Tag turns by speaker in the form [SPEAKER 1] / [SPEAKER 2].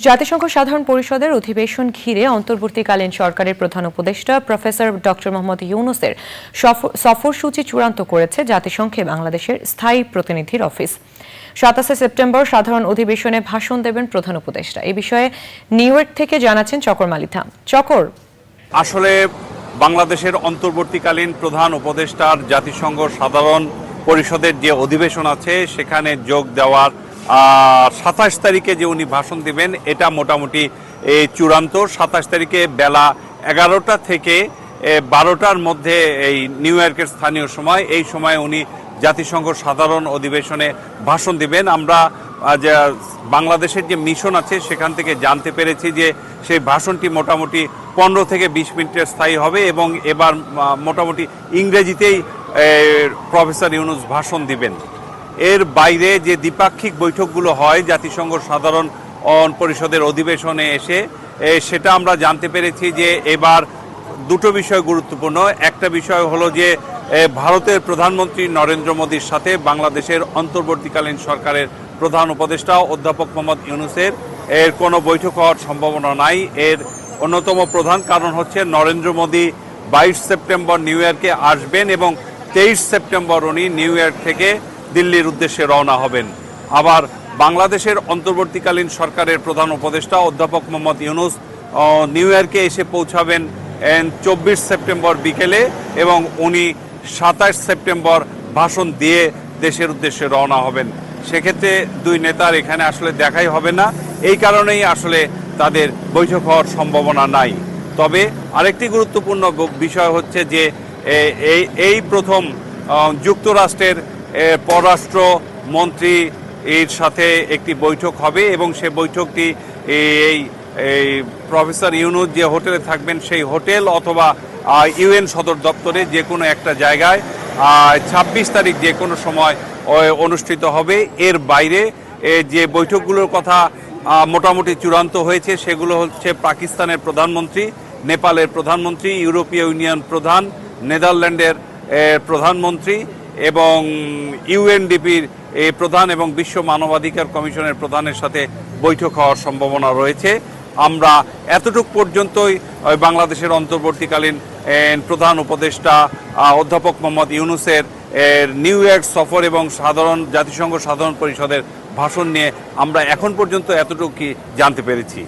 [SPEAKER 1] জাতিসংঘ সাধারণ পরিষদের অধিবেশন ঘিরে অন্তর্বর্তীকালীন সরকারের প্রধান উপদেষ্টা প্রফেসর ডক্টর মোহাম্মদ ইউনুসের সফরসূচি চূড়ান্ত করেছে জাতিসংঘে বাংলাদেশের স্থায়ী প্রতিনিধির অফিস। সাতাশে সেপ্টেম্বর সাধারণ অধিবেশনে ভাষণ দেবেন প্রধান উপদেষ্টা। এ বিষয়ে নিউ ইয়র্ক থেকে জানাচ্ছেন চকর মালিথা। চকর।
[SPEAKER 2] আসলে বাংলাদেশের অন্তর্বর্তীকালীন প্রধান উপদেষ্টার জাতিসংঘ সাধারণ পরিষদের যে অধিবেশন আছে, সেখানে যোগ দেওয়ার সাতাশ তারিখে যে উনি ভাষণ দিবেন, এটা মোটামুটি চূড়ান্ত। সাতাশ তারিখে বেলা এগারোটা থেকে বারোটার মধ্যে এই নিউ ইয়র্কের স্থানীয় সময়, এই সময় উনি জাতিসংঘ সাধারণ অধিবেশনে ভাষণ দিবেন। আমরা বাংলাদেশের যে মিশন আছে, সেখান থেকে জানতে পেরেছি যে সেই ভাষণটি মোটামুটি পনেরো থেকে বিশ মিনিটের স্থায়ী হবে এবং এবার মোটামুটি ইংরেজিতেই প্রফেসর ইউনুস ভাষণ দিবেন। এর বাইরে যে দ্বিপাক্ষিক বৈঠকগুলো হয় জাতিসংঘ সাধারণ পরিষদের অধিবেশনে এসে সেটা আমরা জানতে পেরেছি যে এবার দুটো বিষয় গুরুত্বপূর্ণ। একটা বিষয় হলো যে ভারতের প্রধানমন্ত্রী নরেন্দ্র মোদীর সাথে বাংলাদেশের অন্তর্বর্তীকালীন সরকারের প্রধান উপদেষ্টা অধ্যাপক মোহাম্মদ ইউনুসের। এর কোনো বৈঠক হওয়ার সম্ভাবনা নাই। এর অন্যতম প্রধান কারণ হচ্ছে নরেন্দ্র মোদী বাইশ সেপ্টেম্বর নিউ ইয়র্কে আসবেন এবং তেইশ সেপ্টেম্বর উনি নিউ ইয়র্ক থেকে দিল্লির উদ্দেশ্যে রওনা হবেন। আবার বাংলাদেশের অন্তর্বর্তীকালীন সরকারের প্রধান উপদেষ্টা অধ্যাপক মোহাম্মদ ইউনুস নিউ ইয়র্কে এসে পৌঁছাবেন চব্বিশ সেপ্টেম্বর বিকেলে এবং উনি সাতাশ সেপ্টেম্বর ভাষণ দিয়ে দেশের উদ্দেশ্যে রওনা হবেন। সেক্ষেত্রে দুই নেতার এখানে আসলে দেখাই হবে না। এই কারণেই আসলে তাদের বৈঠক হওয়ার সম্ভাবনা নাই। তবে আরেকটি গুরুত্বপূর্ণ বিষয় হচ্ছে যে এই প্রথম যুক্তরাষ্ট্রের পররাষ্ট্র মন্ত্রী এর সাথে একটি বৈঠক হবে এবং সে বৈঠকটি এই এই প্রফেসর ইউনুস যে হোটেলে থাকবেন সেই হোটেল অথবা ইউএন সদর দপ্তরে যে কোনো একটা জায়গায় ছাব্বিশ তারিখ যে কোনো সময় অনুষ্ঠিত হবে। এর বাইরে যে বৈঠকগুলোর কথা মোটামুটি চূড়ান্ত হয়েছে সেগুলো হচ্ছে পাকিস্তানের প্রধানমন্ত্রী, নেপালের প্রধানমন্ত্রী, ইউরোপীয় ইউনিয়ন প্রধান, নেদারল্যান্ডের প্রধানমন্ত্রী এবং ইউএনডিপির প্রধান এবং বিশ্ব মানবাধিকার কমিশনের প্রধানের সাথে বৈঠক হওয়ার সম্ভাবনা রয়েছে। আমরা এতটুক পর্যন্তই বাংলাদেশের অন্তর্বর্তীকালীন প্রধান উপদেষ্টা অধ্যাপক মোহাম্মদ ইউনুসের নিউ ইয়র্ক সফর এবং সাধারণ, জাতিসংঘ সাধারণ পরিষদের ভাষণ নিয়ে আমরা এখন পর্যন্ত এতটুকুই জানতে পেরেছি।